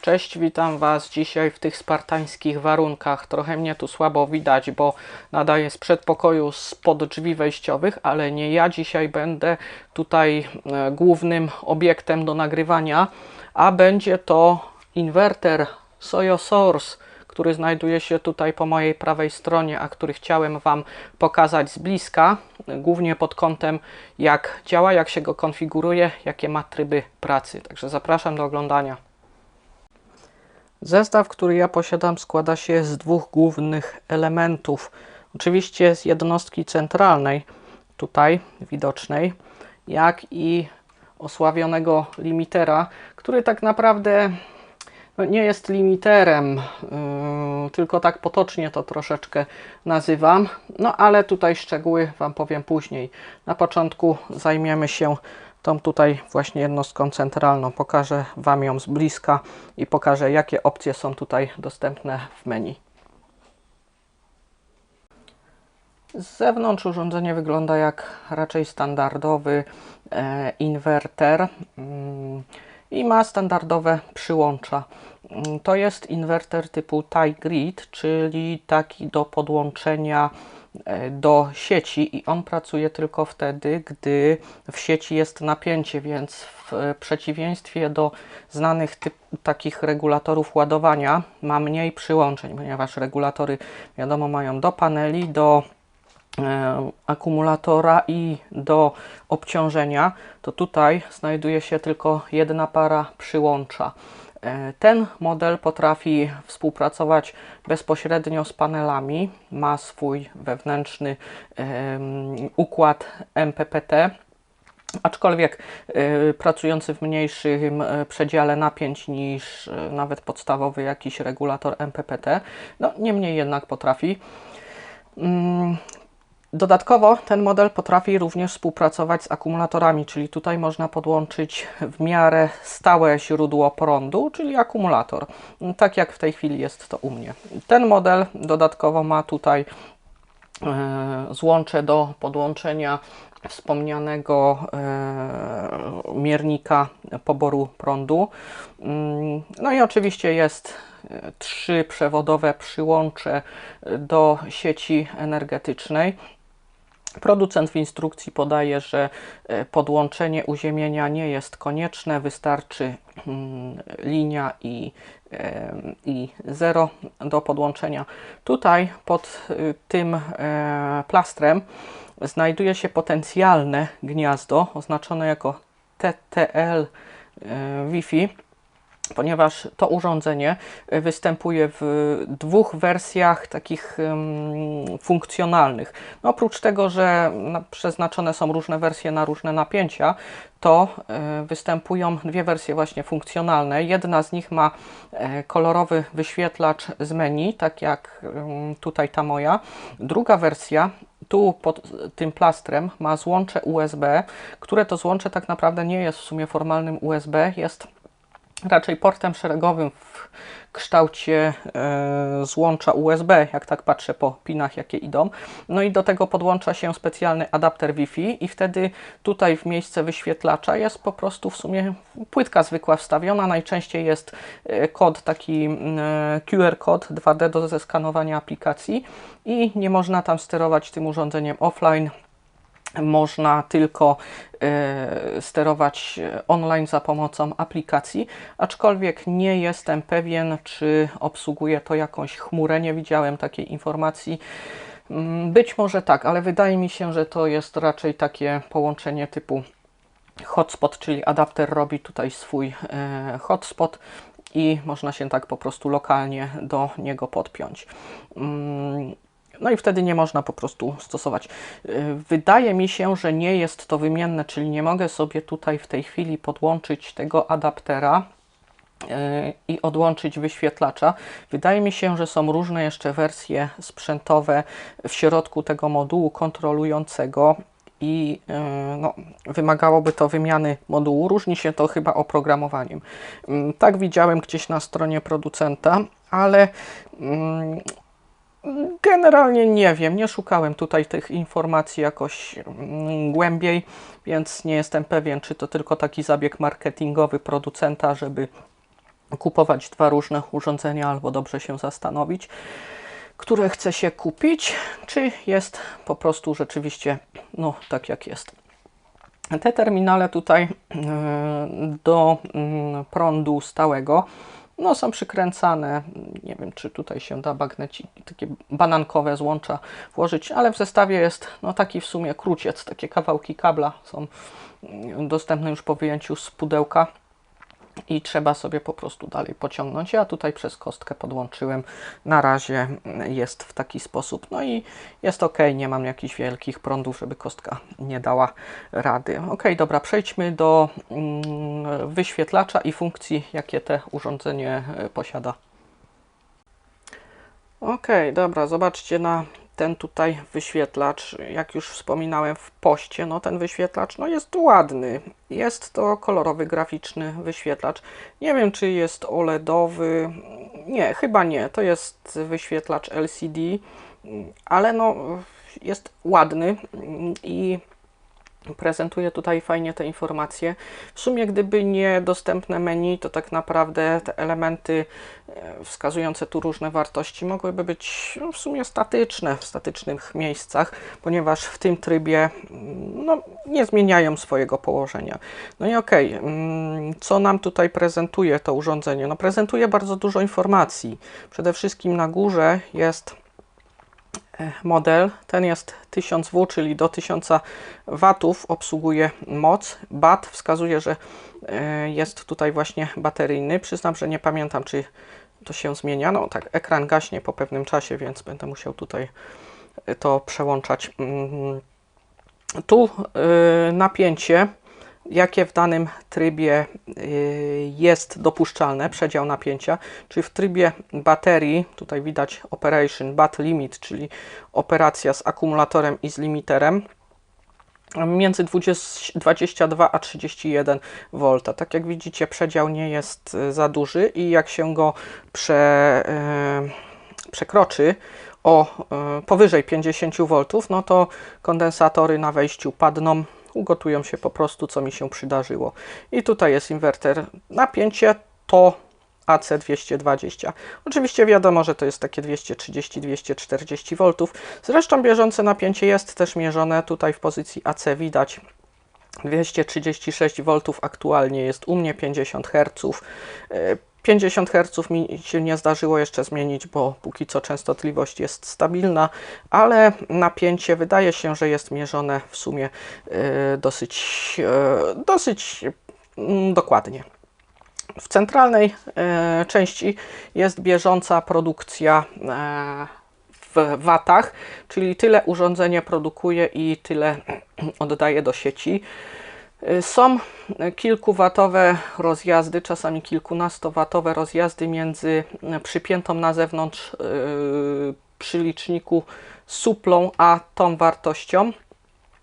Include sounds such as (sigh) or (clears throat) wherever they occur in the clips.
Cześć, witam Was dzisiaj w tych spartańskich warunkach. Trochę mnie tu słabo widać, bo nadaję z przedpokoju spod drzwi wejściowych, ale nie ja dzisiaj będę tutaj e, głównym obiektem do nagrywania, a będzie to inwerter Soyosource, który znajduje się tutaj po mojej prawej stronie, a który chciałem Wam pokazać z bliska, głównie pod kątem jak działa, jak się go konfiguruje, jakie ma tryby pracy. Także zapraszam do oglądania. Zestaw, który ja posiadam, składa się z dwóch głównych elementów. Oczywiście z jednostki centralnej, tutaj widocznej, jak i osławionego limitera, który tak naprawdę no, nie jest limiterem, yy, tylko tak potocznie to troszeczkę nazywam. No ale tutaj szczegóły Wam powiem później. Na początku zajmiemy się tą tutaj właśnie jednostką centralną. Pokażę Wam ją z bliska i pokażę jakie opcje są tutaj dostępne w menu. Z zewnątrz urządzenie wygląda jak raczej standardowy e, inwerter mm, i ma standardowe przyłącza. Mm, to jest inwerter typu tie grid, czyli taki do podłączenia do sieci i on pracuje tylko wtedy, gdy w sieci jest napięcie, więc w przeciwieństwie do znanych typ, takich regulatorów ładowania ma mniej przyłączeń, ponieważ regulatory wiadomo mają do paneli, do e, akumulatora i do obciążenia, to tutaj znajduje się tylko jedna para przyłącza. E, ten model potrafi współpracować bezpośrednio z panelami, ma swój wewnętrzny układ MPPT, aczkolwiek y, pracujący w mniejszym e, przedziale napięć niż nawet podstawowy jakiś regulator MPPT, no niemniej jednak potrafi. Dodatkowo ten model potrafi również współpracować z akumulatorami, czyli tutaj można podłączyć w miarę stałe źródło prądu, czyli akumulator, tak jak w tej chwili jest to u mnie. Ten model dodatkowo ma tutaj e, złącze do podłączenia wspomnianego e, miernika poboru prądu. Mm, no i oczywiście jest e, trzy przewodowe przyłącze do sieci energetycznej. Producent w instrukcji podaje, że e, podłączenie uziemienia nie jest konieczne, wystarczy mm, linia i, i zero do podłączenia. Tutaj pod y, tym e, plastrem znajduje się potencjalne gniazdo oznaczone jako TTL e, Wi-Fi ponieważ to urządzenie y, występuje w dwóch wersjach takich funkcjonalnych. No, oprócz tego, że przeznaczone są różne wersje na różne napięcia, to y, występują dwie wersje właśnie funkcjonalne. Jedna z nich ma y, kolorowy wyświetlacz z menu, tak jak tutaj ta moja. Druga wersja tu pod tym plastrem ma złącze USB, które to złącze tak naprawdę nie jest w sumie formalnym USB, jest raczej portem szeregowym w kształcie e, złącza USB, jak tak patrzę po pinach, jakie idą. No i do tego podłącza się specjalny adapter Wi-Fi i wtedy tutaj w miejsce wyświetlacza jest po prostu w sumie płytka zwykła wstawiona. Najczęściej jest e, kod, taki e, QR kod 2D do zeskanowania aplikacji i nie można tam sterować tym urządzeniem offline można tylko e, sterować online za pomocą aplikacji, aczkolwiek nie jestem pewien, czy obsługuje to jakąś chmurę. Nie widziałem takiej informacji. Mm, być może tak, ale wydaje mi się, że to jest raczej takie połączenie typu hotspot, czyli adapter robi tutaj swój e, hotspot i można się tak po prostu lokalnie do niego podpiąć. Mm, no i wtedy nie można po prostu stosować. Y, wydaje mi się, że nie jest to wymienne, czyli nie mogę sobie tutaj w tej chwili podłączyć tego adaptera y, i odłączyć wyświetlacza. Wydaje mi się, że są różne jeszcze wersje sprzętowe w środku tego modułu kontrolującego i y, no, wymagałoby to wymiany modułu. Różni się to chyba oprogramowaniem. Mm, tak widziałem gdzieś na stronie producenta, ale mm, Generalnie nie wiem, nie szukałem tutaj tych informacji jakoś mm, głębiej, więc nie jestem pewien, czy to tylko taki zabieg marketingowy producenta, żeby kupować dwa różne urządzenia albo dobrze się zastanowić, które chce się kupić, czy jest po prostu rzeczywiście no tak jak jest. Te terminale tutaj e, do mm, prądu stałego no, są przykręcane. Nie wiem, czy tutaj się da bagneci, takie banankowe złącza włożyć, ale w zestawie jest no, taki w sumie kruciec. Takie kawałki kabla są mm, dostępne już po wyjęciu z pudełka i trzeba sobie po prostu dalej pociągnąć. Ja tutaj przez kostkę podłączyłem. Na razie jest w taki sposób. No i jest ok, nie mam jakichś wielkich prądów, żeby kostka nie dała rady. Ok, dobra, przejdźmy do mm, wyświetlacza i funkcji, jakie te urządzenie e, posiada. Ok, dobra, zobaczcie na ten tutaj wyświetlacz, jak już wspominałem w poście, no ten wyświetlacz no jest ładny. Jest to kolorowy, graficzny wyświetlacz. Nie wiem, czy jest OLEDowy. Nie, chyba nie. To jest wyświetlacz LCD, ale no jest ładny i prezentuje tutaj fajnie te informacje. W sumie, gdyby nie dostępne menu, to tak naprawdę te elementy e, wskazujące tu różne wartości mogłyby być no, w sumie statyczne w statycznych miejscach, ponieważ w tym trybie mm, no, nie zmieniają swojego położenia. No i okej, okay, mm, co nam tutaj prezentuje to urządzenie? No prezentuje bardzo dużo informacji. Przede wszystkim na górze jest model. Ten jest 1000W, czyli do 1000 W obsługuje moc. BAT wskazuje, że e, jest tutaj właśnie bateryjny. Przyznam, że nie pamiętam, czy to się zmienia. No tak, ekran gaśnie po pewnym czasie, więc będę musiał tutaj e, to przełączać. Mm, tu napięcie jakie w danym trybie y, jest dopuszczalne, przedział napięcia, czyli w trybie baterii, tutaj widać operation, bat limit, czyli operacja z akumulatorem i z limiterem, między 20, 22 a 31 V. Tak jak widzicie, przedział nie jest y, za duży i jak się go prze, yy, przekroczy o powyżej 50 V, no to kondensatory na wejściu padną ugotują się po prostu, co mi się przydarzyło. I tutaj jest inwerter. Napięcie to AC220. Oczywiście wiadomo, że to jest takie 230-240 V. Zresztą bieżące napięcie jest też mierzone. Tutaj w pozycji AC widać 236 V aktualnie jest u mnie 50 Hz. 50 Hz mi się nie zdarzyło jeszcze zmienić, bo póki co częstotliwość jest stabilna, ale napięcie wydaje się, że jest mierzone w sumie e, dosyć, e, dosyć mm, dokładnie. W centralnej e, części jest bieżąca produkcja w watach, czyli tyle urządzenie produkuje i tyle (clears throat) oddaje do sieci. Y, są kilkuwatowe rozjazdy, czasami kilkunastowatowe rozjazdy między przypiętą na zewnątrz przy liczniku suplą a tą wartością.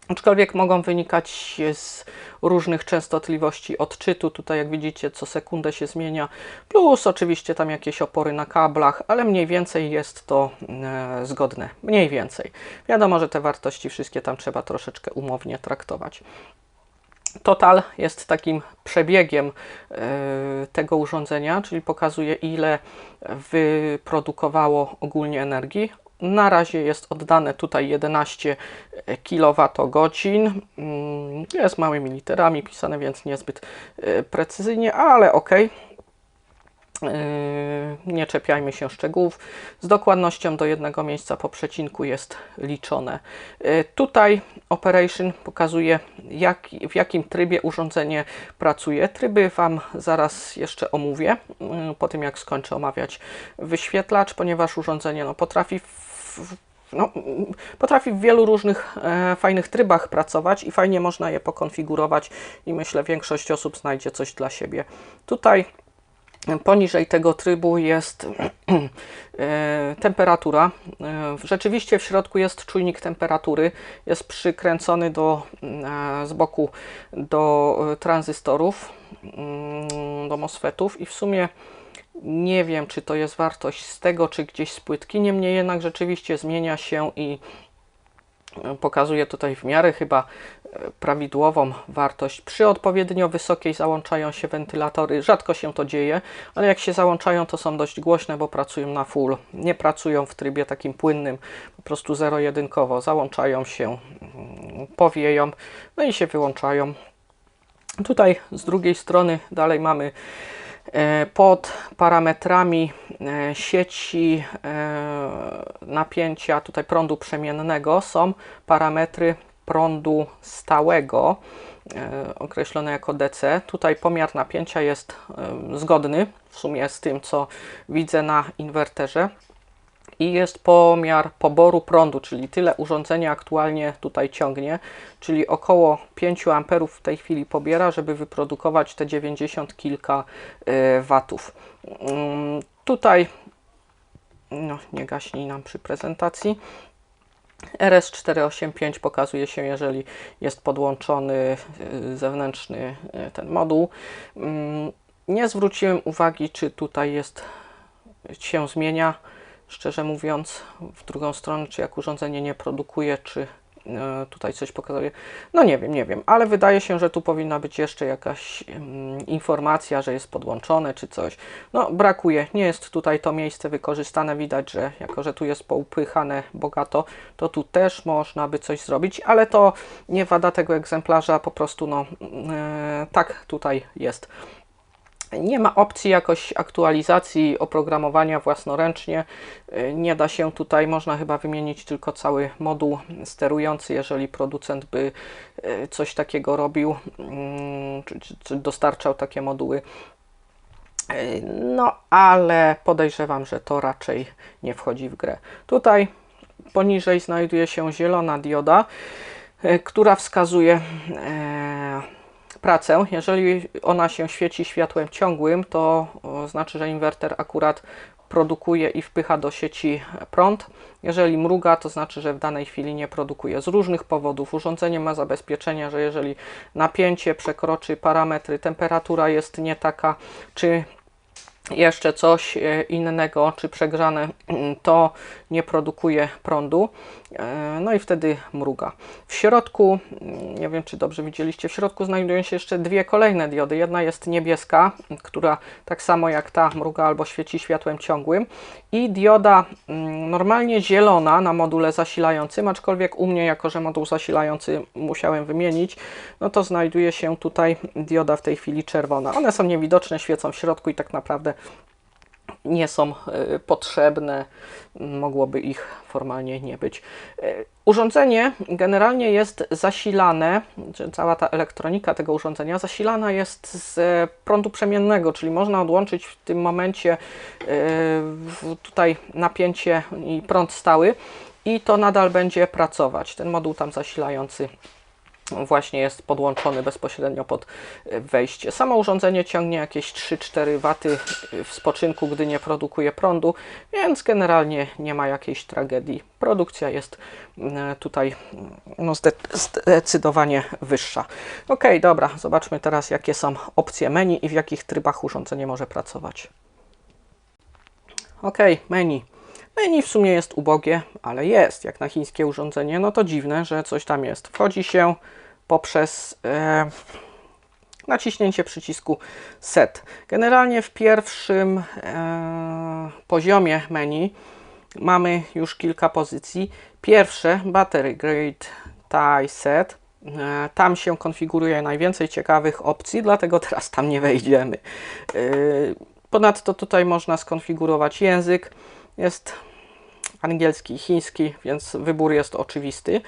Aczkolwiek mogą wynikać z różnych częstotliwości odczytu. Tutaj, jak widzicie, co sekundę się zmienia, plus oczywiście tam jakieś opory na kablach, ale mniej więcej jest to e, zgodne. Mniej więcej. Wiadomo, że te wartości wszystkie tam trzeba troszeczkę umownie traktować. Total jest takim przebiegiem e, tego urządzenia, czyli pokazuje ile wyprodukowało ogólnie energii. Na razie jest oddane tutaj 11 kWh. Mm, jest małymi literami pisane, więc niezbyt e, precyzyjnie, ale ok. Yy, nie czepiajmy się szczegółów. Z dokładnością do jednego miejsca po przecinku jest liczone. Yy, tutaj Operation pokazuje, jak, w jakim trybie urządzenie pracuje. Tryby Wam zaraz jeszcze omówię, yy, po tym jak skończę omawiać wyświetlacz, ponieważ urządzenie no, potrafi w, no, potrafi w wielu różnych e, fajnych trybach pracować i fajnie można je pokonfigurować i myślę większość osób znajdzie coś dla siebie. Tutaj Poniżej tego trybu jest (clears throat) e, temperatura. E, rzeczywiście w środku jest czujnik temperatury. Jest przykręcony do, e, z boku do tranzystorów, mm, do MOSFETów i w sumie nie wiem, czy to jest wartość z tego, czy gdzieś z płytki. Niemniej jednak rzeczywiście zmienia się i pokazuje tutaj w miarę chyba prawidłową wartość. Przy odpowiednio wysokiej załączają się wentylatory. Rzadko się to dzieje, ale jak się załączają, to są dość głośne, bo pracują na full. Nie pracują w trybie takim płynnym, po prostu zero-jedynkowo. Załączają się, mm, powieją, no i się wyłączają. Tutaj z drugiej strony dalej mamy e, pod parametrami e, sieci e, napięcia tutaj prądu przemiennego są parametry prądu stałego określone jako DC. Tutaj pomiar napięcia jest zgodny w sumie z tym, co widzę na inwerterze i jest pomiar poboru prądu, czyli tyle urządzenie aktualnie tutaj ciągnie, czyli około 5 amperów w tej chwili pobiera, żeby wyprodukować te 90 kilka y, watów. Mm, tutaj no, nie gaśnij nam przy prezentacji. RS485 pokazuje się, jeżeli jest podłączony y, zewnętrzny y, ten moduł. Mm, nie zwróciłem uwagi, czy tutaj jest się zmienia szczerze mówiąc, w drugą stronę, czy jak urządzenie nie produkuje, czy e, tutaj coś pokazuje. No nie wiem, nie wiem, ale wydaje się, że tu powinna być jeszcze jakaś um, informacja, że jest podłączone czy coś. No brakuje, nie jest tutaj to miejsce wykorzystane. Widać, że jako, że tu jest poupychane bogato, to tu też można by coś zrobić, ale to nie wada tego egzemplarza, po prostu no e, tak tutaj jest. Nie ma opcji jakoś aktualizacji oprogramowania własnoręcznie. Y, nie da się tutaj, można chyba wymienić tylko cały moduł sterujący, jeżeli producent by y, coś takiego robił, mm, czy, dostarczał takie moduły. Y, no, ale podejrzewam, że to raczej nie wchodzi w grę. Tutaj poniżej znajduje się zielona dioda, która wskazuje pracę. Jeżeli ona się świeci światłem ciągłym, to znaczy, że inwerter akurat produkuje i wpycha do sieci prąd. Jeżeli mruga, to znaczy, że w danej chwili nie produkuje. Z różnych powodów urządzenie ma zabezpieczenia, że jeżeli napięcie przekroczy parametry, temperatura jest nie taka, czy jeszcze coś e, innego, czy przegrzane, (clears throat) to nie produkuje prądu. E, no i wtedy mruga. W środku, mm, nie wiem czy dobrze widzieliście, w środku znajdują się jeszcze dwie kolejne diody. Jedna jest niebieska, która tak samo jak ta mruga albo świeci światłem ciągłym i dioda mm, normalnie zielona na module zasilającym, aczkolwiek u mnie, jako że moduł zasilający musiałem wymienić, no to znajduje się tutaj dioda w tej chwili czerwona. One są niewidoczne, świecą w środku i tak naprawdę nie są e, potrzebne, mogłoby ich formalnie nie być. E, urządzenie generalnie jest zasilane, cała ta elektronika tego urządzenia zasilana jest z prądu przemiennego, czyli można odłączyć w tym momencie e, tutaj napięcie i prąd stały i to nadal będzie pracować. Ten moduł tam zasilający właśnie jest podłączony bezpośrednio pod wejście. Samo urządzenie ciągnie jakieś 3-4 W w spoczynku, gdy nie produkuje prądu, więc generalnie nie ma jakiejś tragedii. Produkcja jest mm, tutaj no, zdecydowanie wyższa. Ok, dobra, zobaczmy teraz jakie są opcje menu i w jakich trybach urządzenie może pracować. Ok, menu. Menu w sumie jest ubogie, ale jest. Jak na chińskie urządzenie, no to dziwne, że coś tam jest. Wchodzi się poprzez e, naciśnięcie przycisku Set. Generalnie w pierwszym e, poziomie menu mamy już kilka pozycji. Pierwsze Battery Grade Tie Set. E, tam się konfiguruje najwięcej ciekawych opcji, dlatego teraz tam nie wejdziemy. E, ponadto tutaj można skonfigurować język. Jest angielski i chiński, więc wybór jest oczywisty.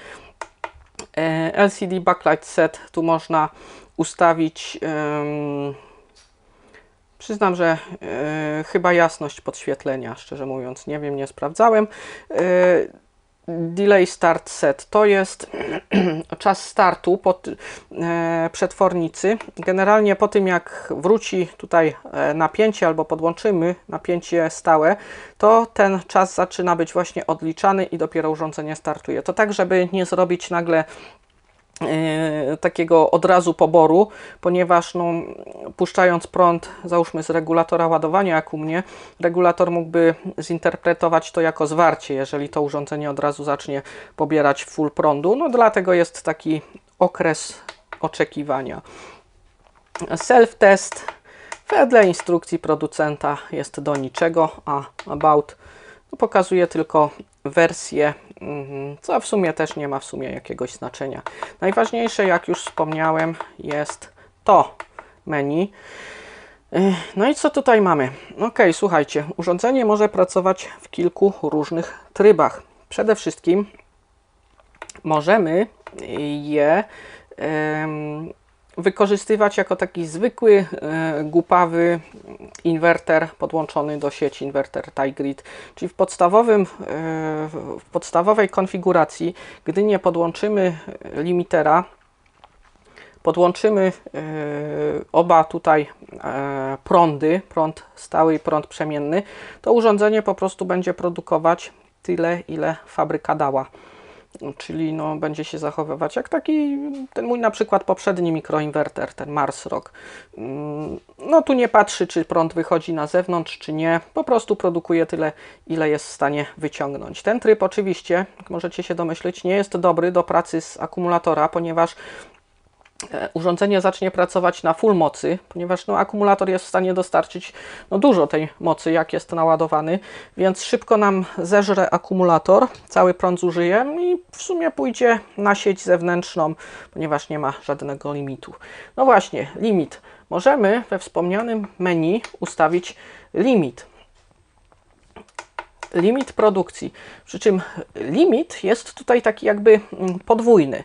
E, LCD Backlight Set, tu można ustawić Przyznam, że e, chyba jasność podświetlenia, szczerze mówiąc, nie wiem, nie sprawdzałem. E, delay start set to jest (clears throat) czas startu pod, e, przetwornicy. Generalnie po tym jak wróci tutaj e, napięcie albo podłączymy napięcie stałe, to ten czas zaczyna być właśnie odliczany i dopiero urządzenie startuje. To tak, żeby nie zrobić nagle takiego od razu poboru, ponieważ no, puszczając prąd, załóżmy z regulatora ładowania, jak u mnie, regulator mógłby zinterpretować to jako zwarcie, jeżeli to urządzenie od razu zacznie pobierać full prądu. No dlatego jest taki okres oczekiwania. Self-test wedle instrukcji producenta jest do niczego, a about no, pokazuje tylko wersję, co w sumie też nie ma w sumie jakiegoś znaczenia. Najważniejsze, jak już wspomniałem, jest to menu. No i co tutaj mamy? Ok, słuchajcie, urządzenie może pracować w kilku różnych trybach. Przede wszystkim możemy je wykorzystywać jako taki zwykły, e, głupawy inwerter podłączony do sieci, inwerter Tigrid. Czyli w, podstawowym, e, w podstawowej konfiguracji, gdy nie podłączymy limitera, podłączymy e, oba tutaj prądy, prąd stały i prąd przemienny, to urządzenie po prostu będzie produkować tyle, ile fabryka dała czyli no, będzie się zachowywać jak taki, ten mój na przykład poprzedni mikroinwerter, ten Mars Rock. Mm, no tu nie patrzy, czy prąd wychodzi na zewnątrz, czy nie, po prostu produkuje tyle, ile jest w stanie wyciągnąć. Ten tryb oczywiście, jak możecie się domyśleć, nie jest dobry do pracy z akumulatora, ponieważ urządzenie zacznie pracować na full mocy, ponieważ no, akumulator jest w stanie dostarczyć no, dużo tej mocy, jak jest naładowany, więc szybko nam zeżre akumulator, cały prąd zużyje i w sumie pójdzie na sieć zewnętrzną, ponieważ nie ma żadnego limitu. No właśnie, limit. Możemy we wspomnianym menu ustawić limit. Limit produkcji. Przy czym limit jest tutaj taki jakby mm, podwójny.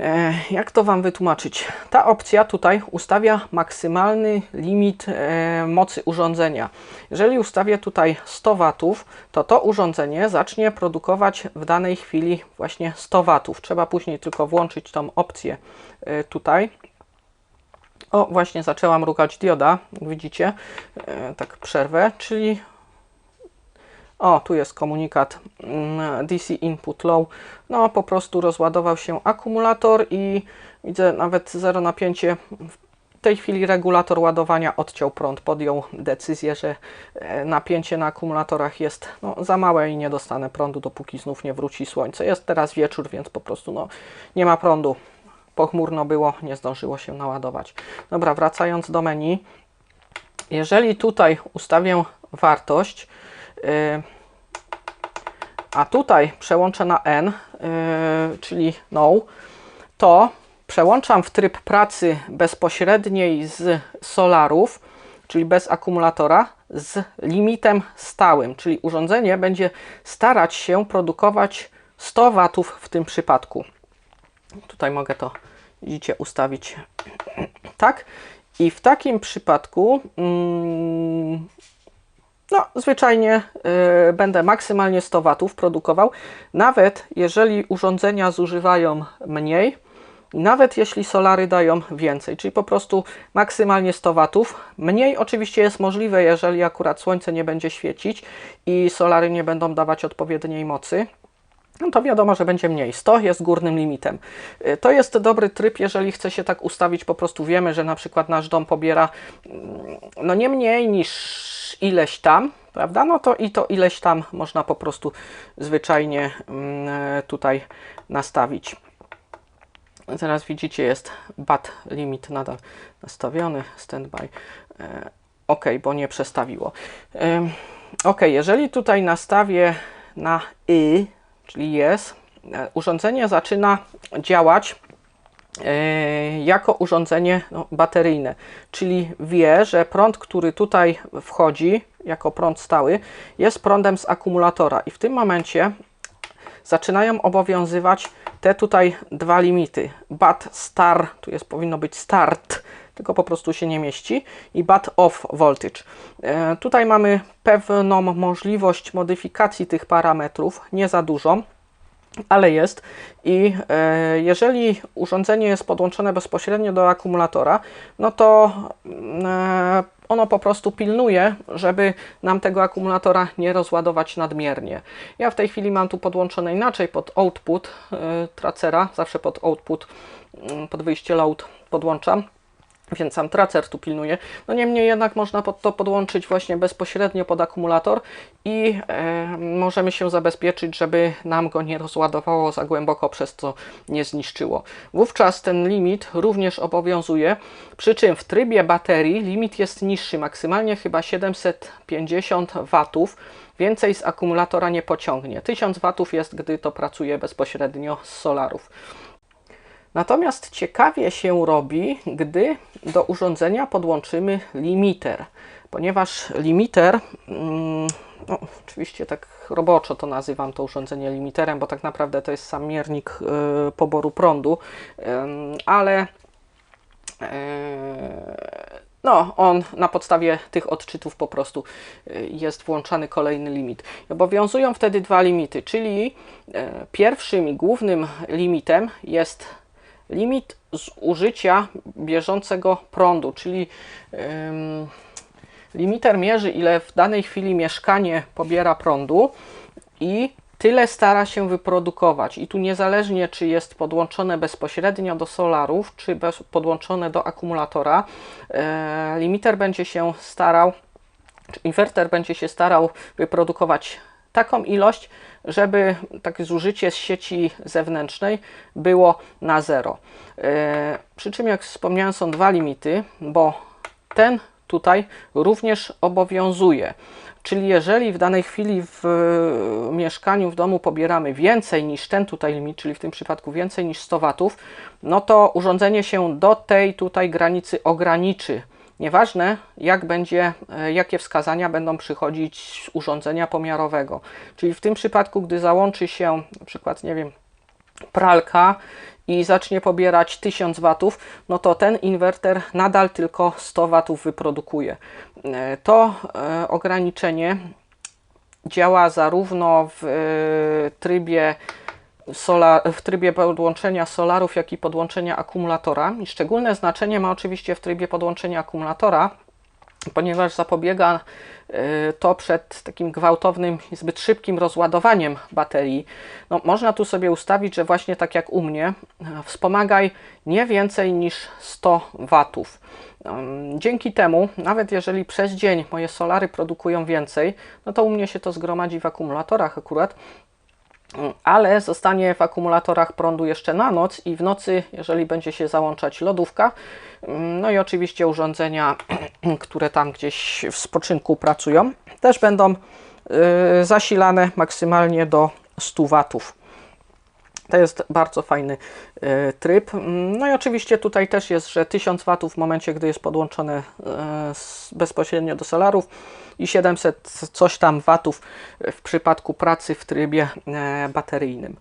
E, jak to Wam wytłumaczyć? Ta opcja tutaj ustawia maksymalny limit e, mocy urządzenia. Jeżeli ustawię tutaj 100 W, to to urządzenie zacznie produkować w danej chwili właśnie 100 W. Trzeba później tylko włączyć tą opcję e, tutaj. O, właśnie zaczęłam rukać dioda, widzicie, tak przerwę, czyli o, tu jest komunikat mm, DC input low. No, po prostu rozładował się akumulator i widzę nawet zero napięcie. W tej chwili regulator ładowania odciął prąd, podjął decyzję, że e, napięcie na akumulatorach jest no, za małe i nie dostanę prądu, dopóki znów nie wróci słońce. Jest teraz wieczór, więc po prostu no, nie ma prądu. Pochmurno było, nie zdążyło się naładować. Dobra, wracając do menu. Jeżeli tutaj ustawię wartość, a tutaj przełączę na N, y, czyli no, to przełączam w tryb pracy bezpośredniej z solarów, czyli bez akumulatora, z limitem stałym, czyli urządzenie będzie starać się produkować 100 W w tym przypadku. Tutaj mogę to, widzicie, ustawić (clears throat) tak. I w takim przypadku mm, no, zwyczajnie y, będę maksymalnie 100 W produkował, nawet jeżeli urządzenia zużywają mniej, nawet jeśli solary dają więcej, czyli po prostu maksymalnie 100 W. Mniej oczywiście jest możliwe, jeżeli akurat słońce nie będzie świecić i solary nie będą dawać odpowiedniej mocy. No to wiadomo, że będzie mniej. 100 jest górnym limitem. Y, to jest dobry tryb, jeżeli chce się tak ustawić. Po prostu wiemy, że na przykład nasz dom pobiera mm, no nie mniej niż ileś tam, prawda? No to i to ileś tam można po prostu zwyczajnie mm, tutaj nastawić. Teraz widzicie, jest bat limit nadal nastawiony, standby. E, OK, bo nie przestawiło. OK, jeżeli tutaj nastawię na y, czyli jest, e, urządzenie zaczyna działać E, jako urządzenie no, bateryjne, czyli wie, że prąd, który tutaj wchodzi jako prąd stały, jest prądem z akumulatora i w tym momencie zaczynają obowiązywać te tutaj dwa limity. BAT star, tu jest powinno być start, tylko po prostu się nie mieści i BAT off voltage. E, tutaj mamy pewną możliwość modyfikacji tych parametrów, nie za dużą ale jest. I e, jeżeli urządzenie jest podłączone bezpośrednio do akumulatora, no to e, ono po prostu pilnuje, żeby nam tego akumulatora nie rozładować nadmiernie. Ja w tej chwili mam tu podłączone inaczej pod output e, tracera, zawsze pod output, mm, pod wyjście load podłączam więc sam tracer tu pilnuje. No niemniej jednak można pod to podłączyć właśnie bezpośrednio pod akumulator i e, możemy się zabezpieczyć, żeby nam go nie rozładowało za głęboko, przez co nie zniszczyło. Wówczas ten limit również obowiązuje, przy czym w trybie baterii limit jest niższy, maksymalnie chyba 750 W. Więcej z akumulatora nie pociągnie. 1000 W jest, gdy to pracuje bezpośrednio z solarów. Natomiast ciekawie się robi, gdy do urządzenia podłączymy limiter, ponieważ limiter, mm, no, oczywiście tak roboczo to nazywam to urządzenie limiterem, bo tak naprawdę to jest sam miernik y, poboru prądu, ale y, no, on na podstawie tych odczytów po prostu jest włączany kolejny limit. Obowiązują wtedy dwa limity, czyli pierwszym i głównym limitem jest limit zużycia bieżącego prądu, czyli limiter mierzy, ile w danej chwili mieszkanie pobiera prądu i tyle stara się wyprodukować. I tu niezależnie, czy jest podłączone bezpośrednio do solarów, czy bez, podłączone do akumulatora, e, limiter będzie się starał, czy inwerter będzie się starał wyprodukować taką ilość, żeby takie zużycie z sieci zewnętrznej było na zero. E, przy czym, jak wspomniałem, są dwa limity, bo ten tutaj również obowiązuje. Czyli jeżeli w danej chwili w mieszkaniu, w domu pobieramy więcej niż ten tutaj limit, czyli w tym przypadku więcej niż 100 W, no to urządzenie się do tej tutaj granicy ograniczy. Nieważne, jak będzie, e, jakie wskazania będą przychodzić z urządzenia pomiarowego. Czyli w tym przypadku, gdy załączy się na przykład, nie wiem, pralka i zacznie pobierać 1000 watów, no to ten inwerter nadal tylko 100 watów wyprodukuje. E, to e, ograniczenie działa zarówno w trybie w trybie podłączenia solarów, jak i podłączenia akumulatora. I szczególne znaczenie ma oczywiście w trybie podłączenia akumulatora, ponieważ zapobiega y, to przed takim gwałtownym, zbyt szybkim rozładowaniem baterii. No, można tu sobie ustawić, że właśnie tak jak u mnie, wspomagaj nie więcej niż 100 watów. Dzięki temu, nawet jeżeli przez dzień moje solary produkują więcej, no to u mnie się to zgromadzi w akumulatorach akurat, ale zostanie w akumulatorach prądu jeszcze na noc i w nocy, jeżeli będzie się załączać lodówka, no i oczywiście urządzenia, (clears throat) które tam gdzieś w spoczynku pracują, też będą y, zasilane maksymalnie do 100 watów. To jest bardzo fajny y, tryb. No i oczywiście tutaj też jest, że 1000 W w momencie, gdy jest podłączone y, bezpośrednio do solarów i 700 coś tam watów w przypadku pracy w trybie e, bateryjnym.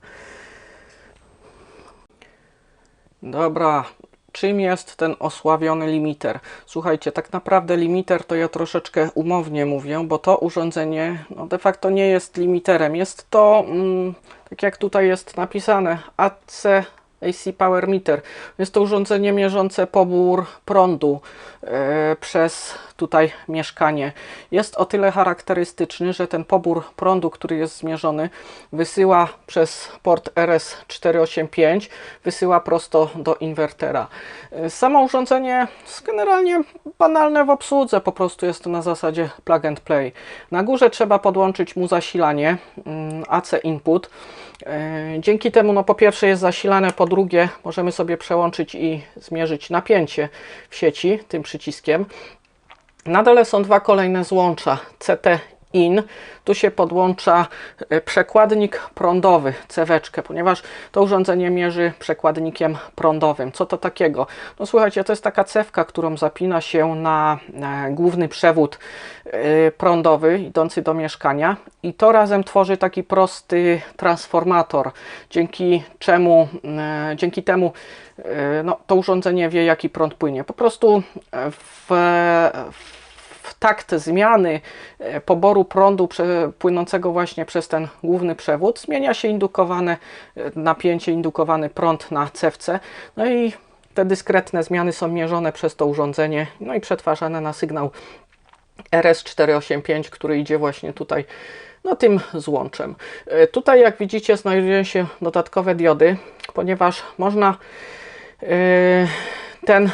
Dobra, czym jest ten osławiony limiter? Słuchajcie, tak naprawdę limiter to ja troszeczkę umownie mówię, bo to urządzenie no de facto nie jest limiterem. Jest to, mm, tak jak tutaj jest napisane, AC AC Power Meter. Jest to urządzenie mierzące pobór prądu e, przez tutaj mieszkanie. Jest o tyle charakterystyczny, że ten pobór prądu, który jest zmierzony, wysyła przez port RS485, wysyła prosto do inwertera. E, samo urządzenie jest generalnie banalne w obsłudze, po prostu jest to na zasadzie plug and play. Na górze trzeba podłączyć mu zasilanie mm, AC input. E, dzięki temu, no po pierwsze jest zasilane, po drugie możemy sobie przełączyć i zmierzyć napięcie w sieci tym przyciskiem. Na dole są dwa kolejne złącza CT in, tu się podłącza e, przekładnik prądowy, ceweczkę, ponieważ to urządzenie mierzy przekładnikiem prądowym. Co to takiego? No słuchajcie, to jest taka cewka, którą zapina się na główny przewód e, prądowy idący do mieszkania i to razem tworzy taki prosty transformator, dzięki czemu, e, dzięki temu no, to urządzenie wie, jaki prąd płynie. Po prostu w w takt zmiany e, poboru prądu płynącego właśnie przez ten główny przewód zmienia się indukowane e, napięcie, indukowany prąd na cewce. No i te dyskretne zmiany są mierzone przez to urządzenie, no i przetwarzane na sygnał RS485, który idzie właśnie tutaj no, tym złączem. E, tutaj, jak widzicie, znajdują się dodatkowe diody, ponieważ można ten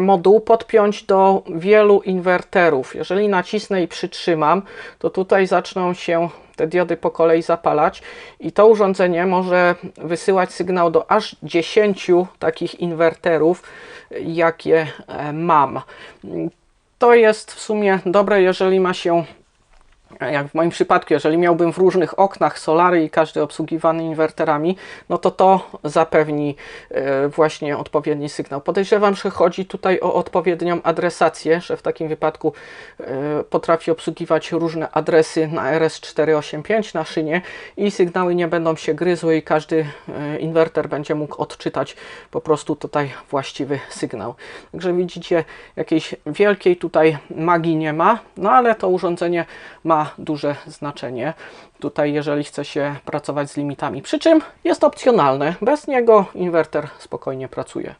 moduł podpiąć do wielu inwerterów. Jeżeli nacisnę i przytrzymam, to tutaj zaczną się te diody po kolei zapalać i to urządzenie może wysyłać sygnał do aż 10 takich inwerterów, jakie e, mam. To jest w sumie dobre, jeżeli ma się jak w moim przypadku, jeżeli miałbym w różnych oknach solary i każdy obsługiwany inwerterami, no to to zapewni e, właśnie odpowiedni sygnał. Podejrzewam, że chodzi tutaj o odpowiednią adresację, że w takim wypadku e, potrafi obsługiwać różne adresy na RS485 na szynie i sygnały nie będą się gryzły i każdy e, inwerter będzie mógł odczytać po prostu tutaj właściwy sygnał. Także widzicie, jakiejś wielkiej tutaj magii nie ma, no ale to urządzenie duże znaczenie tutaj, jeżeli chce się pracować z limitami. Przy czym jest opcjonalne, bez niego inwerter spokojnie pracuje.